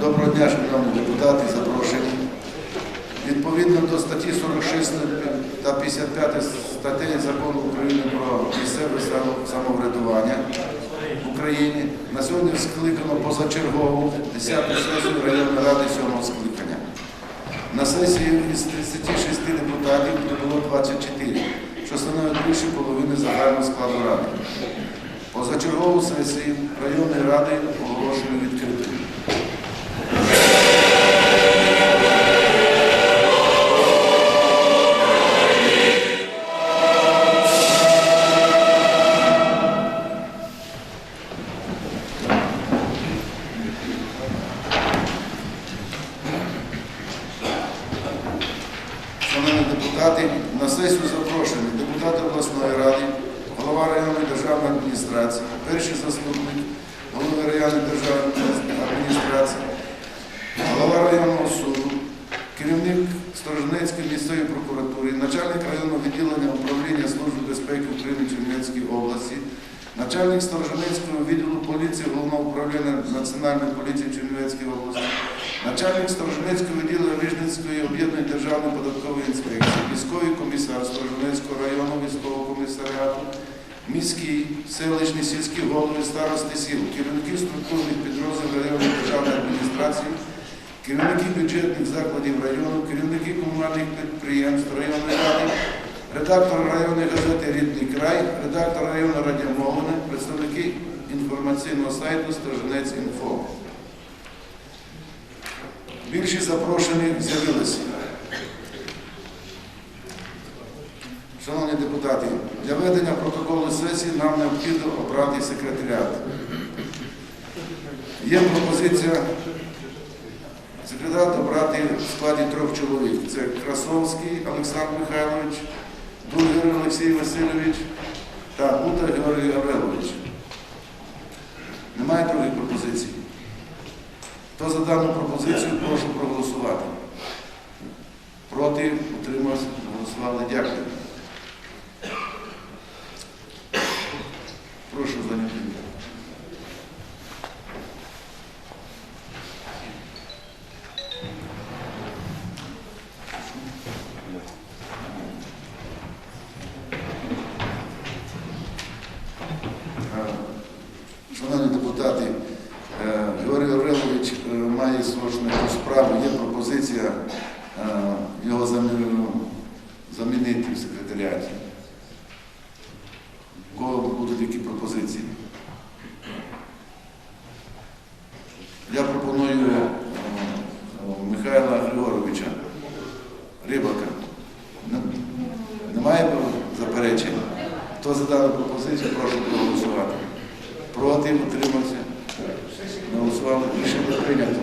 Доброго дня, шановні депутати, запрошені. Відповідно до статті 46 та 55 статей Закону України про місцеве самоврядування в Україні на сьогодні скликано позачергову 10-ту сесію районної ради 7-го скликання. На сесії із 36 депутатів прибуло 24, що становить більше половини загального складу ради. Позачергову сесію районної ради оголошую відкритою. Шановні депутати, на сесію запрошені депутати обласної ради, голова районної державної адміністрації, перший заступник голови районної державної адміністрації, голова районного суду, керівник Сторожнецької місцевої прокуратури, начальник районного відділення управління Служби безпеки України Чернівецької області, начальник Сторожнецького відділу поліції Головного управління Національної поліції Чернівецької області, начальник Сторожнецького відділу Вижницької об'єднаної державної податкової інспекції, військовий комісар Сторожнецького району військового комісаріату, міський, селищні, сільські голови, старости сіл, керівники структурних підрозділів районної державної адміністрації, керівники бюджетних закладів району, керівники комунальних підприємств районної ради, редактор районної газети Рідний край, редактор районної радіомовлення, представники інформаційного сайту Сторожинець інфо. Більшість запрошених з'явилися. Шановні депутати, для ведення протоколу сесії нам необхідно обрати секретаріат. Є пропозиція секретаріат обрати в складі трьох чоловік. Це Красовський Олександр Михайлович, Дугер Олексій Васильович та Гута Георгій Гаврилович. Немає других пропозицій. Хто за дану пропозицію, прошу проголосувати. Проти, утримався, голосували. Дякую. Прошу зайняти. місце. Е, Шановні депутати, е, Георгій Гаврилович е, має срочну якусь справу, є пропозиція е, його замі- замінити в секретаріаті. У кого будуть які пропозиції? Я пропоную е, е, Михайла Григоровича Рибака. Не- Немає заперечень? Хто за дану пропозицію, прошу проголосувати. Проти, утримався. Не голосували. Рішення прийнято.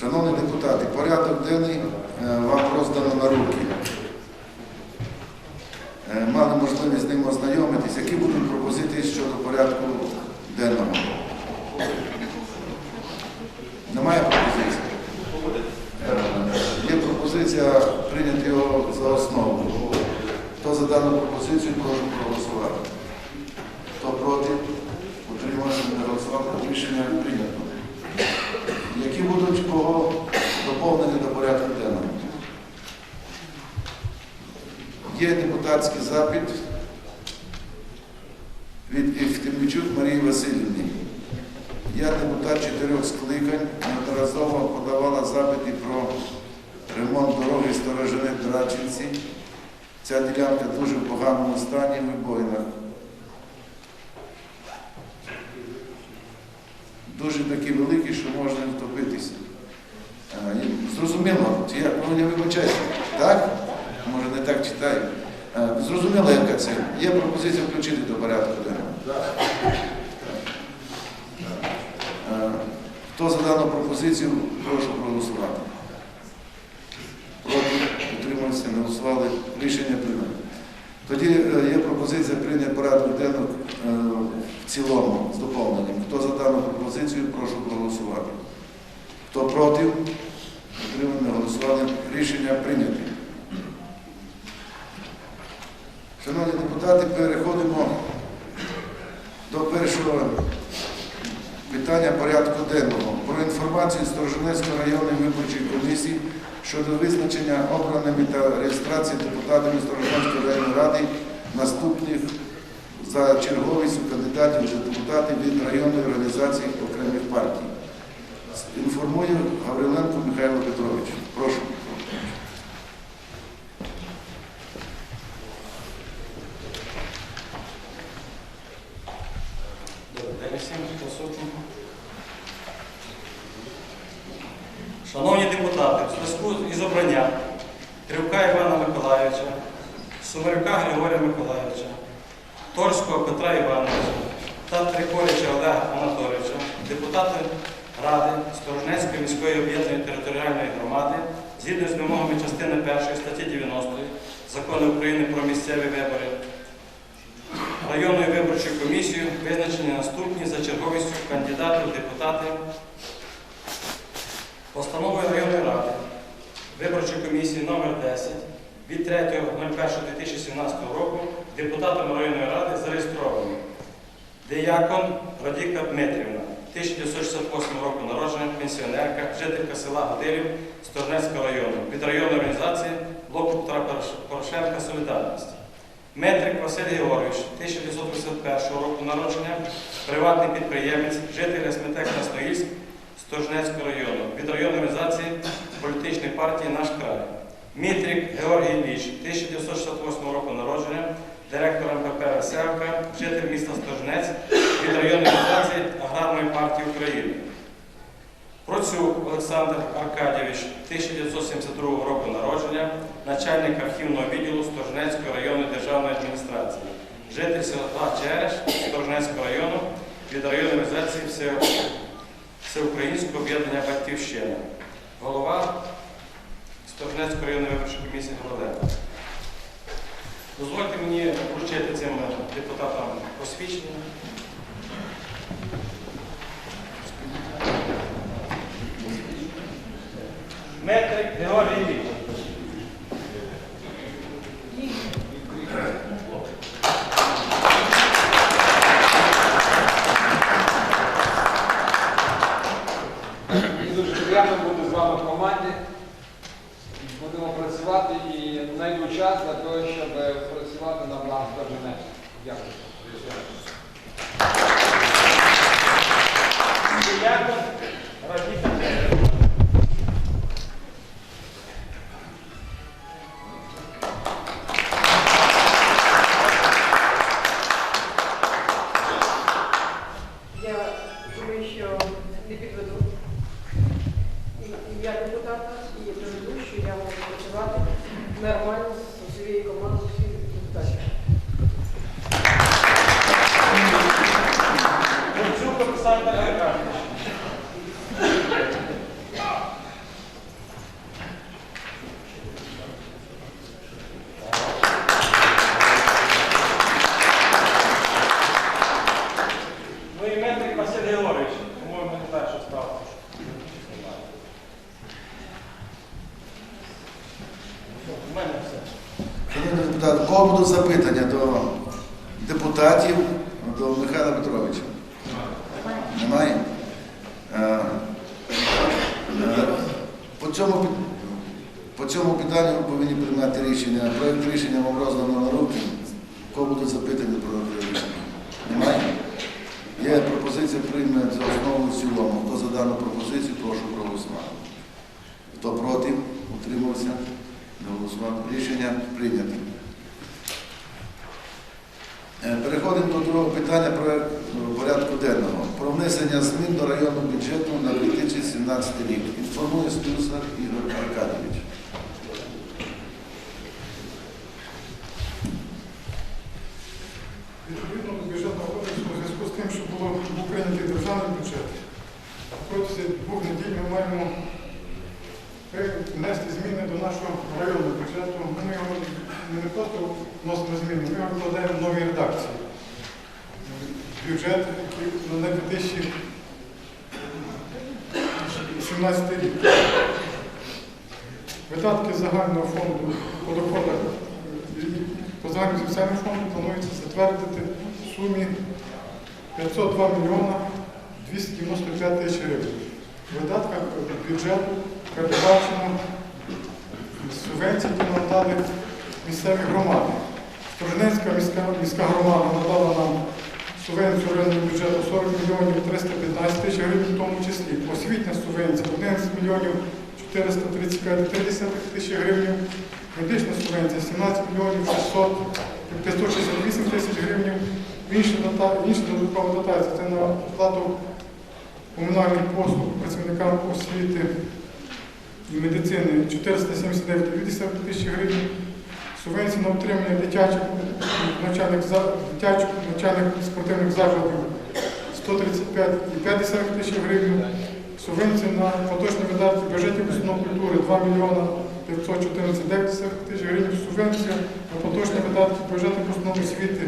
Шановні депутати, порядок денний е, вам роздано на руки. Е, Мали можливість з ним ознайомитись. Які будуть пропозиції щодо порядку денного? Немає пропозиції? Е, Є пропозиція прийняти його за основу. Хто за дану пропозицію, прошу проголосувати. Хто проти, утримався, не голосував, рішення прийнято. Які будуть кого доповнені до порядку денного? Є депутатський запит від Євтимічук Марії Васильівни. Я депутат чотирьох скликань, неодноразово подавала запити ремонт Сторожини Драчинці. Ця ділянка дуже в поганому стані, в вибоїнах. Дуже такі великі, що можна втопитися. Зрозуміло, як? Ну, я вибачаюся. Так? Може не так читаю. Зрозуміло, яка це. Є пропозиція включити до порядку денного. Хто за дану пропозицію, прошу проголосувати. Проти, голосували. Рішення прийнято. Тоді е, є пропозиція прийняти порядок денний е, в цілому з доповненням. Хто за дану пропозицію, прошу проголосувати. Хто проти, утриманий, не голосували. Рішення прийнято. Шановні депутати, переходимо до першого питання порядку денного інформацію Сторожинецької районної виборчої комісії щодо визначення обраними та реєстрації депутатами Сторожинецької районної ради наступних за черговістю кандидатів за депутати від районної організації окремих партій. Інформую Гавриленко Михайло Петрович. Прошу. Добрий день всім присутнім. Шановні депутати, в зв'язку із обранням Кривка Івана Миколайовича, Сумарюка Григорія Миколайовича, Торського Петра Івановича та Трикорича Олега Анатолійовича, депутати Ради Сторожнецької міської об'єднаної територіальної громади згідно з вимогами частини 1 статті 90 Закону України про місцеві вибори районною виборчою комісією визначені наступні за черговістю кандидати в депутати постановою районної ради виборчої комісії номер 10 від 3.01.2017 року депутатами районної ради зареєстровані Деякон Радіка Дмитрівна, 1968 року народження, пенсіонерка, жителька села Годилів Сторнецького району від районної організації Блоку Петра Порошенка Солідарність. Метрик Василь Георгійович, 1951 року народження, приватний підприємець, житель СМТ Красноїльськ Сторжнецького району від районної організації політичної партії Наш край. Мітрик Георгій Ілліч, 1968 року народження, директор МПП Веселка, житель міста Сторжнець від районної організації Аграрної партії України. Процюк Олександр Аркадійович, 1972 року народження, начальник архівного відділу Сторжнецької районної державної адміністрації, житель села Череш Сторжнецького району від районної організації Всеукраїнського об'єднання Батьківщина, голова Сторжнецької районної виборчої комісії Голоденко. Дозвольте мені вручити цим депутатам посвідчення. Метрик Георгій що не підведу. І- ім'я депутата і доведу, що я можу працювати нормально з своєю командою всіх депутатів. Борчук Олександр Аркадійович. Ну і Метрик Василь Георгійович, по-моєму, не перше став. У мене все. Шановні депутати, у кого будуть запитання до депутатів, до Михайла Петровича? Немає? Е, По цьому, по цьому питанню ми повинні приймати рішення. Проєкт рішення вам роздано на руки. Кого будуть запитання про рішення? Немає? Є пропозиція прийняти за основу в цілому. Хто за дану пропозицію, прошу проголосувати. Хто проти, утримався, не голосував. Рішення прийнято. Е, Переходимо до другого питання про е, порядку денного. Про внесення змін до районного бюджету на 2017 рік. Інформує Стюсар Ігор Аркадійович. Відповідно до бюджетного кодексу у зв'язку з тим, що було був прийнятий державний бюджет, протягом двох неділь ми маємо внести зміни до нашого районного бюджету. Ми його не просто вносимо зміни, ми його викладаємо в новій редакції. Бюджет, на 2017 рік. Видатки загального фонду по доходах, по загальному спеціальному фонду планується затвердити в сумі 502 мільйона 295 тисяч гривень. В видатках бюджету передбачено субвенції, які надали місцеві громади. Сторожинецька міська, міська громада надала нам субвенцію районного бюджету 40 мільйонів 315 тисяч гривень, в тому числі. Освітня субвенція 11 мільйонів 435 тисяч гривень, медична субвенція 17 мільйонів 600 568 тисяч гривень, інша, додаткова дотація це на оплату комунальних послуг працівникам освіти і медицини 479,2 тисячі гривень, субвенції на утримання дитячих навчальних, дитячих навчальних спортивних закладів. 135,5 тисяч гривень, субвенції на поточні видатки бюджетів установ культури 2 мільйона 514,9 тисяч гривень, субвенція на поточні видатки бюджетів установ освіти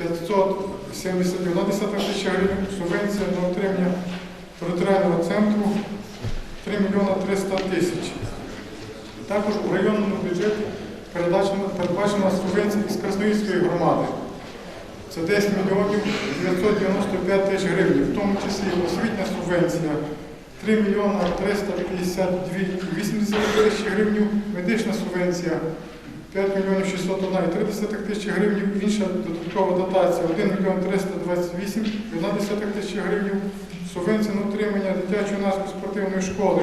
571,1 тисяча гривень, субвенція на утримання територіального центру 3 мільйона 300 тисяч. Також у районному бюджеті передбачена, передбачена субвенція із Красноїльської громади. Це 10 мільйонів 995 тисяч гривень, в тому числі освітня субвенція 3 мільйона 352,80 тисяч гривень, медична субвенція 5 мільйонів 601,3 тисячі гривень, інша додаткова дотація 1 мільйон 328,1 тисячі гривень, субвенція на утримання дитячої юнацької спортивної школи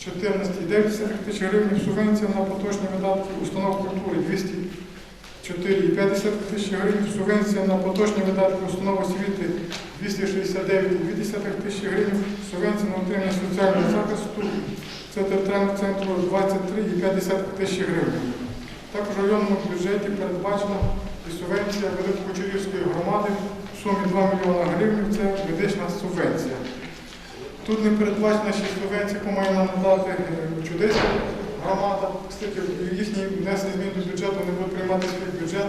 14,9 тисяч гривень, субвенція на поточні видатки установ культури 204,5 тисяч гривень, субвенція на поточні видатки установ освіти 269,2 тисяч гривень, субвенція на утримання соціального захисту це територіального центру 23,5 тисяч гривень. Також в районному бюджеті передбачена і субвенція Великокочерівської громади в сумі 2 мільйона гривень, це медична субвенція. Тут не передбачена ще субвенція, має нам надати чудеська громада. Кстати, їхні внесені змін до бюджету не будуть приймати свій бюджет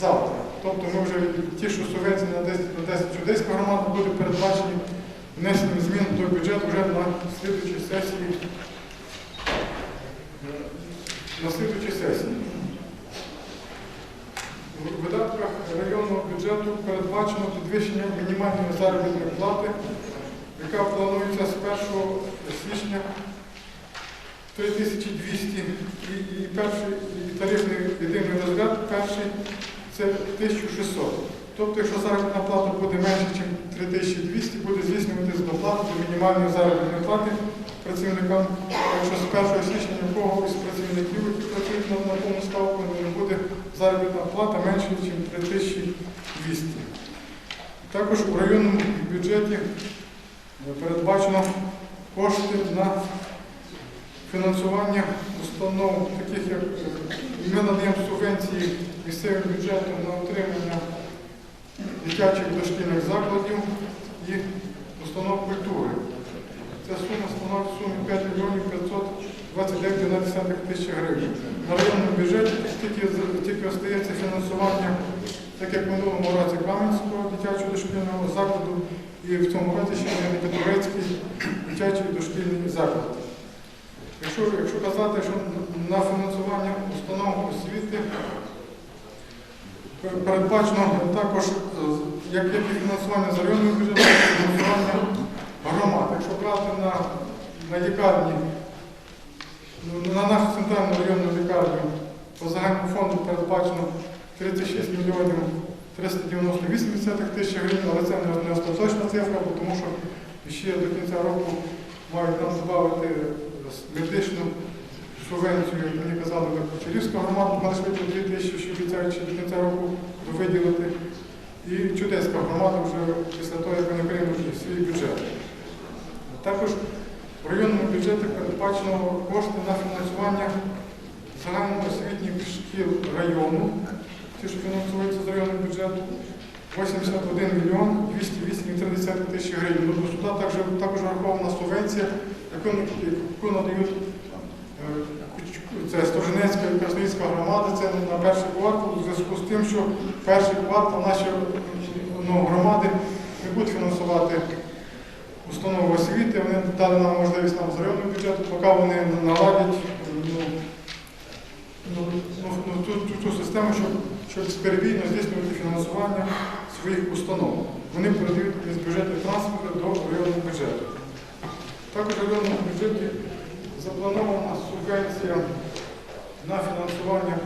завтра. Тобто ми вже ті, що субвенції на 10, на 10 чудеська громада буде передбачені внесені змін до бюджету вже на слідчій сесії. На слідчій сесії. В видатках районного бюджету передбачено підвищення мінімальної заробітної плати яка планується з 1 січня 3200 і, перший і тарифний єдиний розряд перший це 1600. Тобто, якщо заробітна плата буде менше, ніж 3200, буде здійснюватися доплата до мінімальної заробітної плати працівникам. Якщо з 1 січня нікого із працівників, які працюють на, повну ставку, не буде заробітна плата менше, ніж 3200. Також у районному бюджеті передбачено кошти на фінансування установ, таких як е, ми надаємо субвенції місцевим бюджетом на утримання дитячих дошкільних закладів і установ культури. Ця сума становить сумі 5 мільйонів 529,1 тисяч гривень. На районному бюджеті тільки, тільки остається фінансування, так як в минулому році Кам'янського дитячого дошкільного закладу і в цьому році ще не Петровецький дитячий дошкільний заклад. Якщо, якщо казати, що на фінансування установ освіти передбачено також, е, як, і фінансування з районного бюджету, фінансування громад. Якщо брати на, на лікарні, ну, на нашу центральну районну лікарню по загальному фонду передбачено 36 мільйонів 398 тисяч гривень, але це не- остаточна цифра, тому що ще до кінця року мають нам додати медичну субвенцію, як мені казали, на Кочерівську громаду, на швидко 2 тисячі, що обіцяють до кінця року виділити. І Чудеська громада вже після того, як вони приймуть свій бюджет. Також в районному бюджеті передбачено кошти на фінансування загальноосвітніх шкіл району, ті, що фінансуються з районного бюджету, 81 мільйон 208,3 тисячі гривень. Тобто сюди також, також врахована субвенція, яку, яку надають е, це Сторожинецька і Красноїльська громада, це на перший квартал, у зв'язку з тим, що перший квартал наші ну, громади не будуть фінансувати установи освіти, вони дали нам можливість нам з районного бюджету, поки вони наладять ну, ну, ну, ну, ту, ту, ту систему, щоб, щоб безперебійно здійснювати фінансування своїх установ. Вони передають із бюджетних трансферти до районного бюджету. Також в районному бюджеті запланована субвенція на фінансування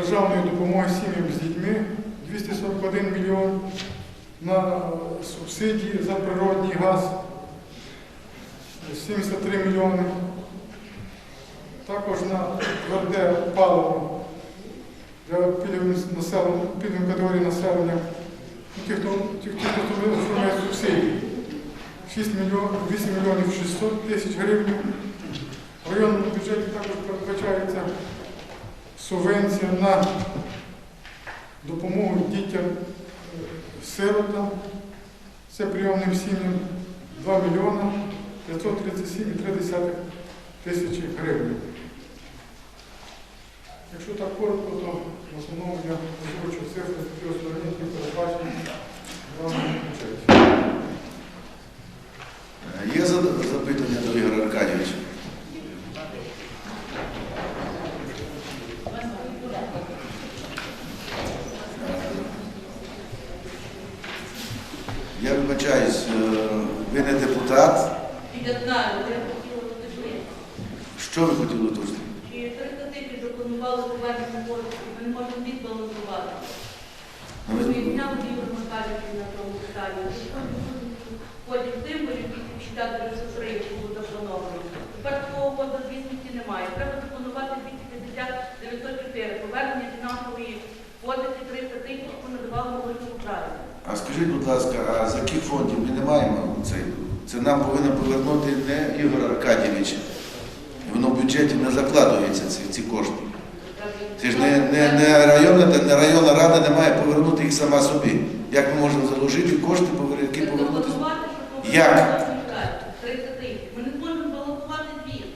державної допомоги сім'ям з дітьми 241 мільйон, на субсидії за природний газ 73 мільйони. Також на тверде паливо для пільгових категорій населення, ті, хто, отримує субсидії. 6 мільйонів, 8 мільйонів 600 тисяч гривень. В районному бюджеті також передбачається субвенція на допомогу дітям сиротам, це прийомним сім'ям 2 мільйона 537,3 тисячі гривень. Якщо так коротко, то в основному я озвучу цифри такі основні, які передбачені в даному бюджеті. Є запитання до Ігоря Аркадійовича? Я вибачаюсь, е, ви не депутат. Я знаю, я хотіла уточнити. Що ви хотіли уточнити? 300 тисяч запланували ми не можемо відбалансувати. Ми відняли Ігор Михайлович на тому питанні. Ходять з тим, бо 260 ресурси, які було заплановано. Тепер такого коду звітності немає. Треба запланувати 250 904. Повернення фінансової позиції 300 тисяч, ми надавали молодому праві. А скажіть, будь ласка, а з яких фондів ми не маємо цей? Це нам повинен повернути не Ігор Аркадійович. Воно в бюджеті не закладується ці, ці кошти. Це ж не, не, не, районна, не районна рада не має повернути їх сама собі. Як ми можемо заложити кошти, які повернути? Як? повернути 30. Ми не зможемо балансувати звіт.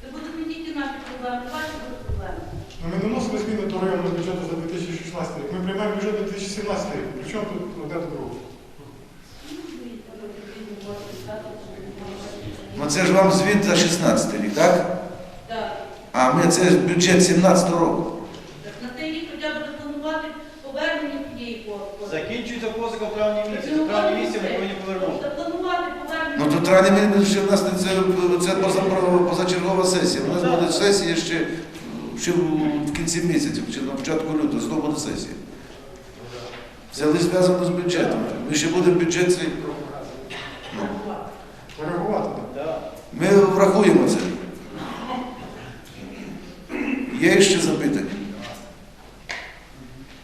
Це будуть не тільки наші проблеми, ваші проблеми. Ну, Ми не вносили зміни до районного бюджету за 2016 рік. Ми приймаємо бюджет на 2017 рік. Причому тут одне до другого? Ну це ж вам звіт за 16 рік, так? А ми це ж бюджет 17 року. Так На цей рік хоча б запланувати повернення цієї послуги. Закінчується позика в травні місяці. В травні місяці ми повинні повернути. Запланувати повернення. Ну то травні ще в нас не це, це поза- позачергова сесія. У нас буде сесія ще, ще в- кінці місяця, чи на початку лютого, знову буде сесія. Це лише зв'язано з бюджетом. Ми ще буде бюджет цей. Ну, так. Ми врахуємо це. Є ще запитання?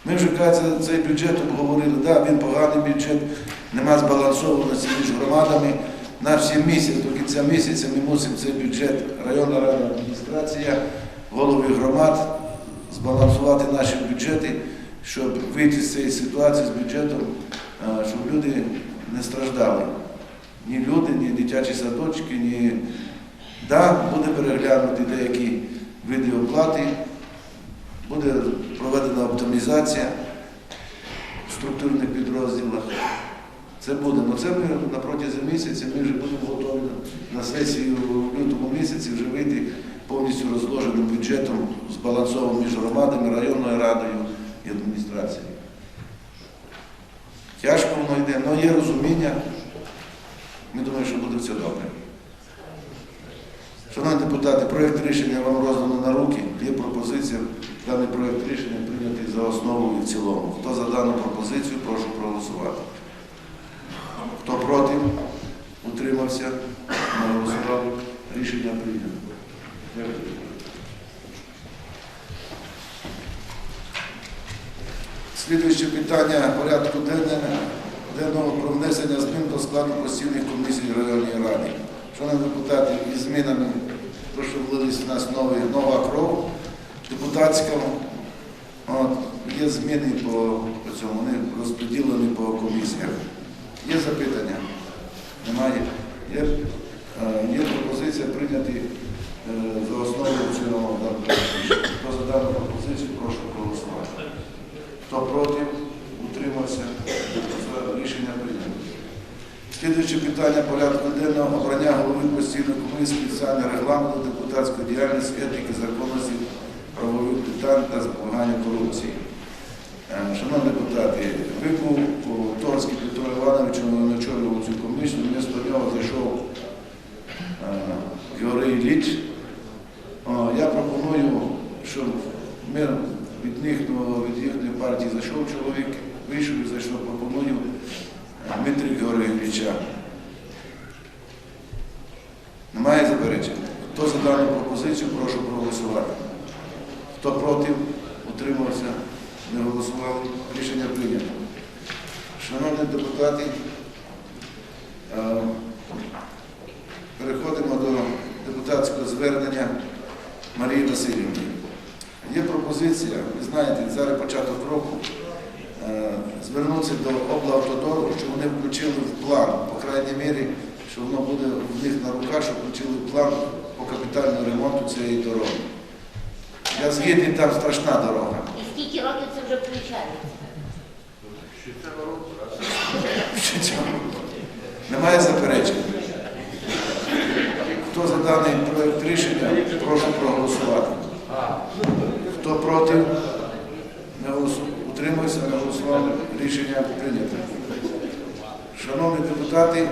Ми вже кажуть, цей бюджет обговорили, да, він поганий бюджет, нема збалансованості між громадами. На всі місяці, до кінця місяця ми мусимо цей бюджет, районна рада, адміністрація, голови громад, збалансувати наші бюджети, щоб вийти з цієї ситуації з бюджетом, щоб люди не страждали. Ні люди, ні дитячі садочки, ні. Да, буде переглянути деякі види оплати, буде проведена оптимізація в структурних підрозділах. Це буде. Ну це ми на протязі місяця ми вже будемо готові на сесію в лютому місяці вже вийти повністю розложеним бюджетом, збалансованим між громадами, районною радою і адміністрацією. Тяжко воно йде, але є розуміння. Ми думаємо, що буде все добре. Шановні депутати, проєкт рішення вам роздано на руки. Є пропозиція даний проєкт рішення прийняти за основу і в цілому. Хто за дану пропозицію, прошу проголосувати. Хто проти, утримався, не голосував. Рішення прийнято. Дякую. Слідуюче питання порядку денного про внесення змін до складу постійних комісій районної ради. Шановні депутати, із змінами, то, що в нас нові, нова кров депутатська, от, є зміни по, по цьому, вони розподілені по комісіях. Є запитання? Немає? Є, є пропозиція прийняти е, за основу рішення. Хто за дану пропозицію, прошу проголосувати. Хто проти, Слідуюче питання порядку денного обрання голови постійної комісії спеціальне регламенту депутатської діяльності, етики, законності, правових питань та запобігання корупції. Е, шановні депутати, ви був Марії Васильівни. Є пропозиція, ви знаєте, зараз початок року, е, звернутися до облавтодору, щоб вони включили в план, по крайній мірі, що воно буде в них на руках, щоб включили план по капітальному ремонту цієї дороги. Я згідний, там страшна дорога. І скільки років це вже включається? Ще цього. Немає заперечень. Хто за даний проект рішення, прошу проголосувати. Хто проти, не голосу... утримується, не голосував. Рішення прийнято. Шановні депутати, е,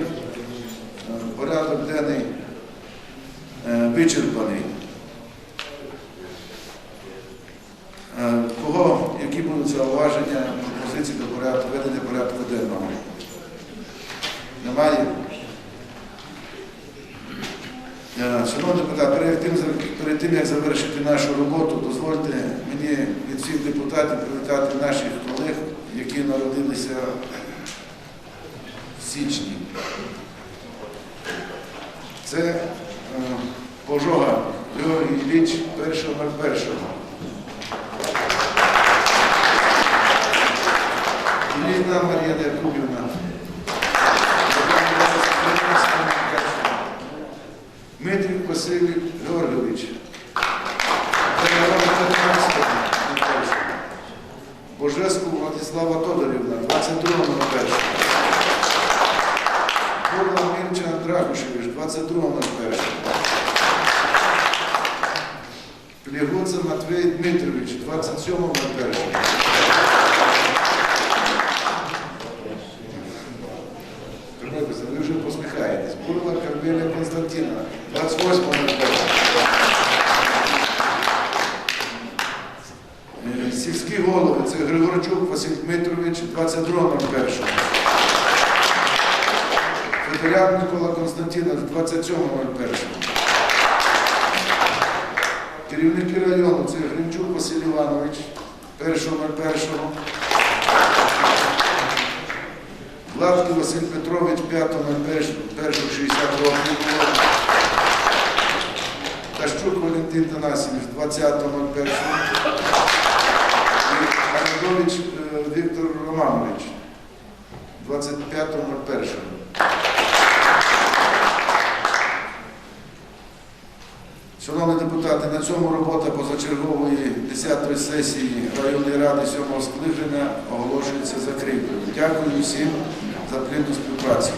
порядок денний е, вичерпаний. Е, Кого, які будуть зауваження, пропозиції до порядку, ведення порядку денного? Немає? Е, Шановні депутати, перед тим, перед тим, як завершити нашу роботу, дозвольте мені від всіх депутатів привітати наших колег, які народилися в січні. Це е, Пожога Георгій Ілліч 1.01. Ілліна Марія Якубівна. Гордович. Божеску Владислава Тодорівна, 22 на 1. Бурла Мирча Драгушевич, 22 на 1. Плігуца Матвій Дмитрович, 27 на 1. Керівники району це Гринчук Василь Іванович, 1.01. Гладкий Василь Петрович, 5.01, 60 років. Тащук Валентин Танасівич, 20.01. І Арнадович е, Віктор Романович, 25.01. Шановні депутати, на цьому робота позачергової 10-ї сесії районної ради 7-го скликання оголошується закритою. Дякую всім за плідну співпрацю.